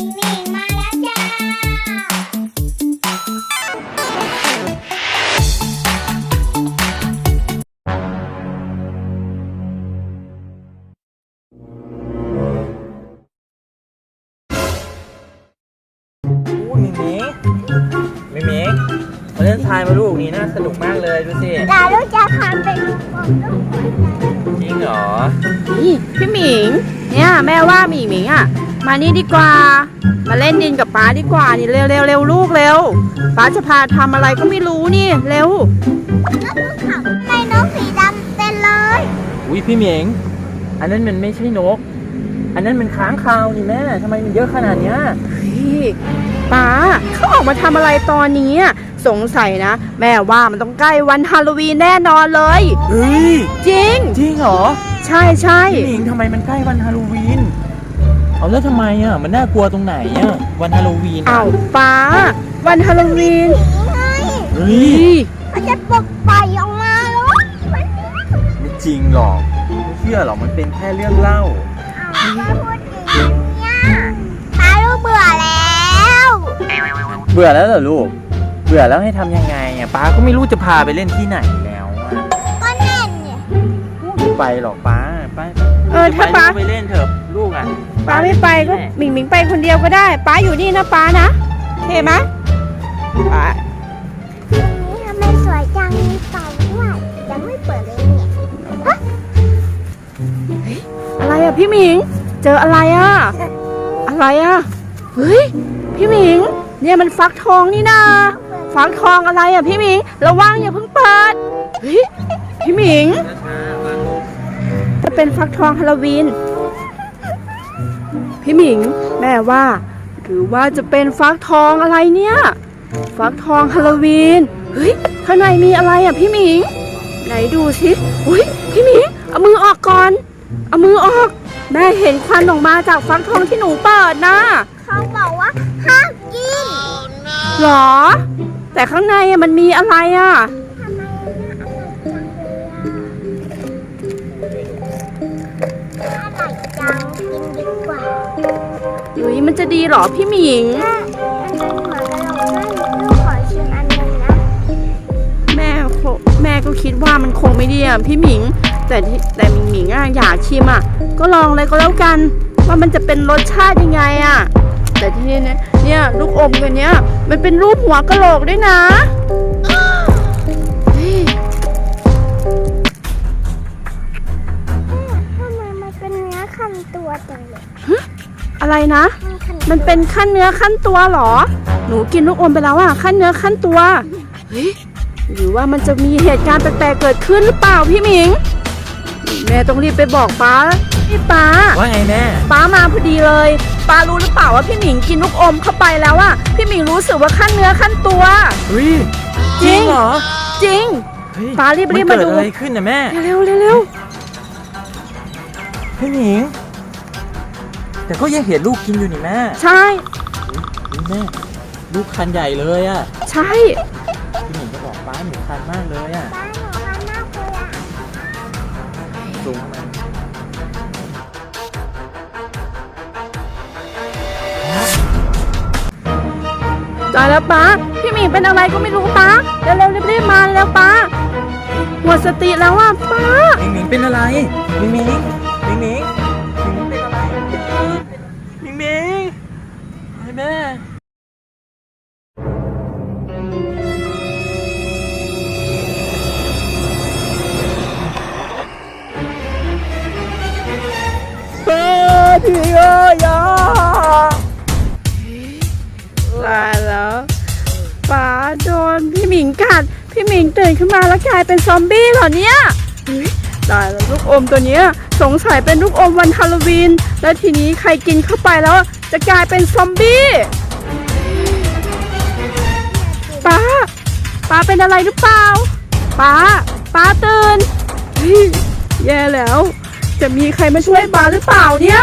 มิงมิงมาแล้วจ้าอู้มิมิมิมิมาเล่นทายมาลูกนี่น่าสนุกมากเลยดูสิดาลูกจะทำเป็นลูกบอลลูกบอลจริงเหรอนี่พี่หมิง เนี่ยแม่ว่าหมิงหมิงอะ มานี่ดีกว่า มาเล่นดินกับป๊าดีกว่านี่เร็วเร็วเร็วลูกเร็วป๊าจะพาทำอะไรก็ไม่รู้นี่เร็วแล้วลูกเขาในนกสีดำเต็มเลยอุ้ยพี่เหมียง อันนั้นมันไม่ใช่นก อันนั้นมันค้างคาวนี่แม่ทำไมมันเยอะขนาดเนี้ยพี่ป๊าเขาออกมาทำอะไรตอนนี้อะสงสัยนะ แม่ว่ามันต้องใกล้วันฮาโลวีนแน่นอนเลยเฮ้ยจริง จริงเหรอ ใช่ใช่พี่เหมียงทำไมมันใกล้วันฮาโลวีน เอาแล้วทำไมอะ มันน่ากลัวตรงไหนอะ วันฮาโลวีนอ้าวป๊าวันฮาโลวีนนี่ไงเฮ้เฮ้ยยมันจะปลดปล่อยออกมาแล้ววันนี้ไม่จริงหรอกไม่เชื่อหรอกมันเป็นแค่เรื่องเล่าเอาไม่พูดอย่างนี้เนี่ยตาลูกเบื่อแล้วเบื่อแล้วเหรอลูกเบื่อแล้วให้ทำยังไงอะป้าก็ไม่รู้จะพาไปเล่นที่ไหนแล้วอะก็แน่นเนี่ยไม่ไปหรอกป้าไป เออถ้าป๊าจะไปก็ไปเล่นเถอะลูกอะป้าไม่ไปก็หมิงหมิงไปคนเดียวก็ได้ป้าอยู่นี่นะป้านะโอเคไหมป้านี่ทำไมสวยจังมีไฟด้วยยังไม่เปิดเลยเนี่ยอะไรอะพี่หมิง เจออะไรอะอะไรอะเฮ้ยพี่หมิง เนี่ยมันฟักทองนี่นาฟักทองอะไรอะพี่หมิงระวังอย่าเพิ่งเปิดเฮ้ยพี่หมิง จะเป็นฟักทองฮาโลวีน พี่หมิง แม่ว่า หรือว่าจะเป็นฟักทองอะไรเนี่ย ฟักทองฮาโลวีน เฮ้ย ข้างในมีอะไรอะพี่หมิง ไหนดูสิอุ้ยพี่หมิง เอามือออกก่อน เอามือออก แม่เห็นควันออกมาจากฟักทองที่หนูเปิดนะเขาบอกว่าห้ามกินหรอ แต่ข้างในอะมันมีอะไรอะ งกินดีกว่ายุ้ยมันจะดีเหรอพี่หมิง แม่อันนี้เหมือนกันเราด้วยลูกขอชิมอันหนึงนะแม่โคแม่ก็คิดว่ามันคงไม่ดีอะพี่หมิง แต่ที่แต่หมิงหมิงอะอยากชิมอะ ก็ลองเลยก็แล้วกัน ว่ามันจะเป็นรสชาติยังไงอะ แต่ที่นี่เนี่ยเนี่ยลูกอมกันเนี้ยมันเป็นรูปหัวกะโหลกด้วยนะ อะไรนะมันคันมันเป็นขั้นเนื้อขั้นตัวเหรอ หนูกินลูกอมไปแล้วอะขั้นเนื้อขั้นตัวเฮ้ยหรือว่ามันจะมีเหตุการณ์แปลกๆเกิดขึ้นหรือเปล่าพี่หมิง แม่ต้องรีบไปบอกป้าพี่ป้าว่าไงแม่ป้ามาพอดีเลยป้ารู้หรือเปล่าว่าพี่หมิงกินลูกอมเข้าไปแล้วอะพี่หมิงรู้สึกว่าขั้นเนื้อขั้นตัวเฮ้ยจริงเหรอจริงเฮ้ยป๊ารีบรีบนเกิมาดูอะไรขึ้นนะแม่เร็วๆเร็วพี่หมิง แต่ก็ยังเห็นลูกกินอยู่นี่แม่ๆใช่ นี่แม่ลูกคันใหญ่เลยอะใช่ พี่หมิงก็บอกป้าหนูคันมากเลยอะบ้านหนูคันมากเลยอะสูงมันตายแล้วป้าพี่หมิงเป็นอะไรก็ไม่รู้ป้าเร็วๆรีบๆมาแล้วป้าหมดสติแล้วอะป้าหมิงหมิงเป็นอะไรหมิงหมิงหมิงหมิงหมิงหมิงเป็นอะไรห มิงมิงไอ้แม่ป้าพี่เอ้ยอะตายแล้วป้าโดนพี่หมิงกัด พี่หมิงตื่นขึ้นมาแล้วกลายเป็นซอมบี้เหรอเนี่ยตายแล้วลูกอมตัวเนี้ย สงสัยเป็นลูกอมวันฮาโลวีน แล้วทีนี้ใครกินเข้าไปแล้วจะกลายเป็นซอมบี้ป้าป้าเป็นอะไรหรือเปล่าป้าป้าตื่นเฮ้ยแย่แล้ว จะมีใครมาช่วยป้าหรือเปล่าเนี่ย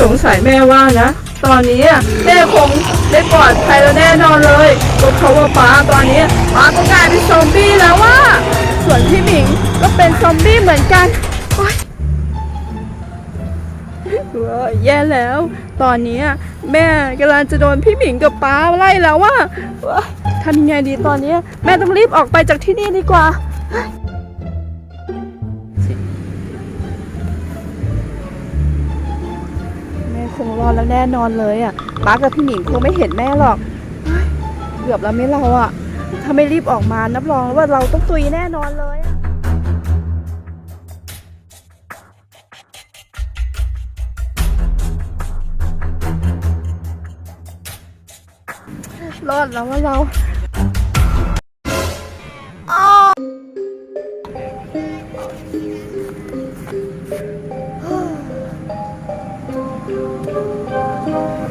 สงสัยแม่ว่านะ ตอนนี้แม่คงได้ปลอดภัยแล้วแน่นอนเลยก็เขาว่าป้าตอนนี้ป้าก็กลายเป็นซอม เป็นซอมบี้เหมือนกัน โอ๊ยแย่แล้ว ตอนนี้แม่กำลังจะโดนพี่หมิงกับป้าไล่แล้วว่าทำยังไงดีตอนนี้ แม่ต้องรีบออกไปจากที่นี่ดีกว่าแม่คงรอดแล้วแน่นอนเลยอะป้ากับพี่หมิงคงไม่เห็นแม่หรอกเกือบแล้วไม่เราอะ ถ้าไม่รีบออกมานับรองว่าเราต้องตุยแน่นอนเลยอะ รอดแล้วว่าเราเ